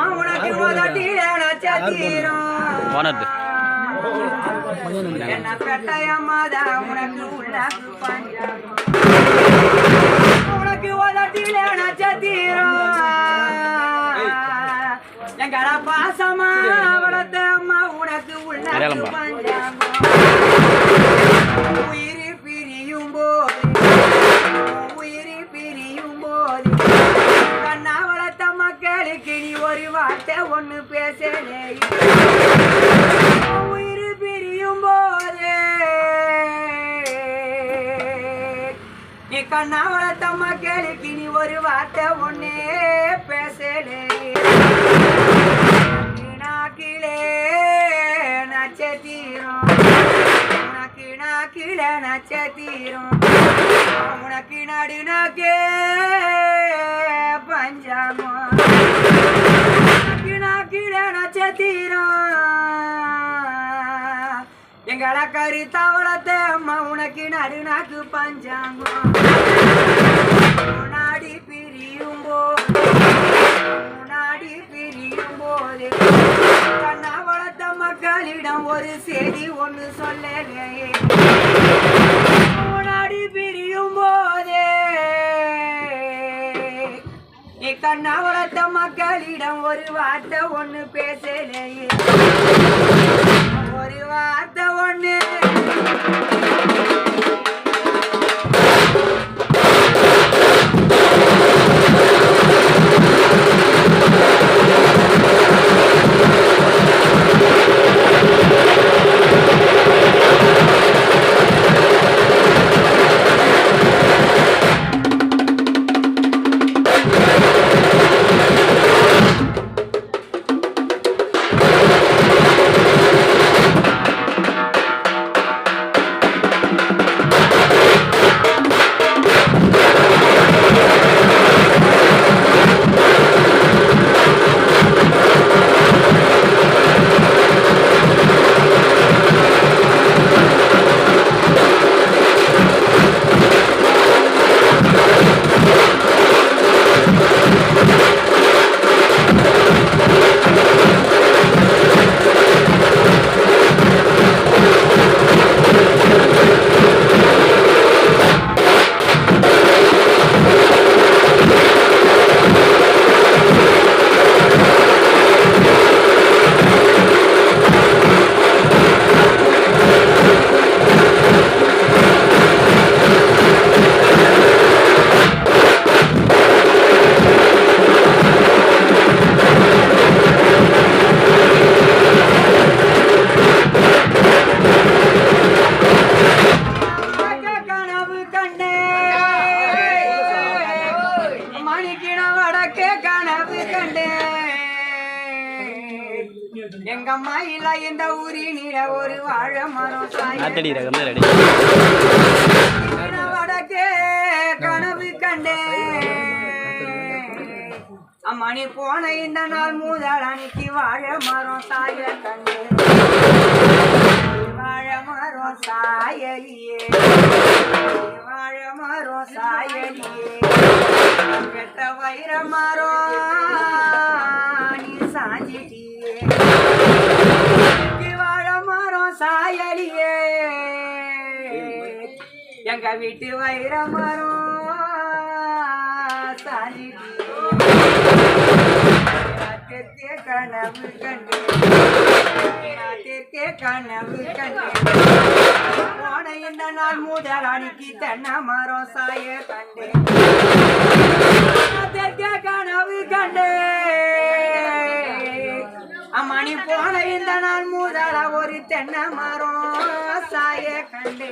அம்மா உனக்கு உதட்டில நட்சத்திரம் போனது என்ன பெட்டையம்மாதா உனக்கு உள்ளாக்கு பஞ்சம் உனக்கு உதட்டில நட்சத்திரம் எங்கடா பாசமா வளர்த்த அம்மா உனக்கு உள்ளாக்கு அடையாளம்பா. பஞ்சம் ஒன்று பேசலே உயிர் பிரியும் போதே. நீ கண்ணா வளர்த்த கேளுக்கு நீ ஒரு வார்த்தை ஒன்னே பேசலே. நாக்கிலே நட்சத்திரம் உனக்கு நாக்கில நட்சத்திரம் உனக்கு நடு பஞ்சாமா. எங்கள கறி தவளத்தை அம்மா உனக்கு நடு நாக்கு பஞ்சாங்கம். நாடி பிரியும் பிரியும் போதே கண்ணா வளர்த்த மக்களிடம் ஒரு செய்தி ஒன்று சொல்லலையே. நாடி பிரியும் போதே நீ கண்ணா வளர்த்த மக்களிடம் ஒரு வார்த்தை ஒன்று பேசலையே. எங்க அம்மா இல்ல இந்த ஊரினில ஒரு வாழை மரம் சாய ஆத்தடி ரகம் வடக்கே கனவு கண்டே. அம்மணி போன இந்த நாள் முதல் அன்னைக்கு வாழை மரம் சாய கண்டே. வாழை மரம் சாயலியே. வாழை மரம் சாயலியே. கெட்ட வைர மரம். சாயலியே. எங்க வீட்டு வைர மரம் சாஞ்சிட்டியே கனவு கண்டு. கனவு கண்டு. போன இந்த நாள் முதல் அன்னைக்கு தென்ன மரம் சாய கண்டு. கனவு கண்டு. அம்மணி போன இந்த நாள் முதல ஒரு தென்னை மரம். சாய கண்டே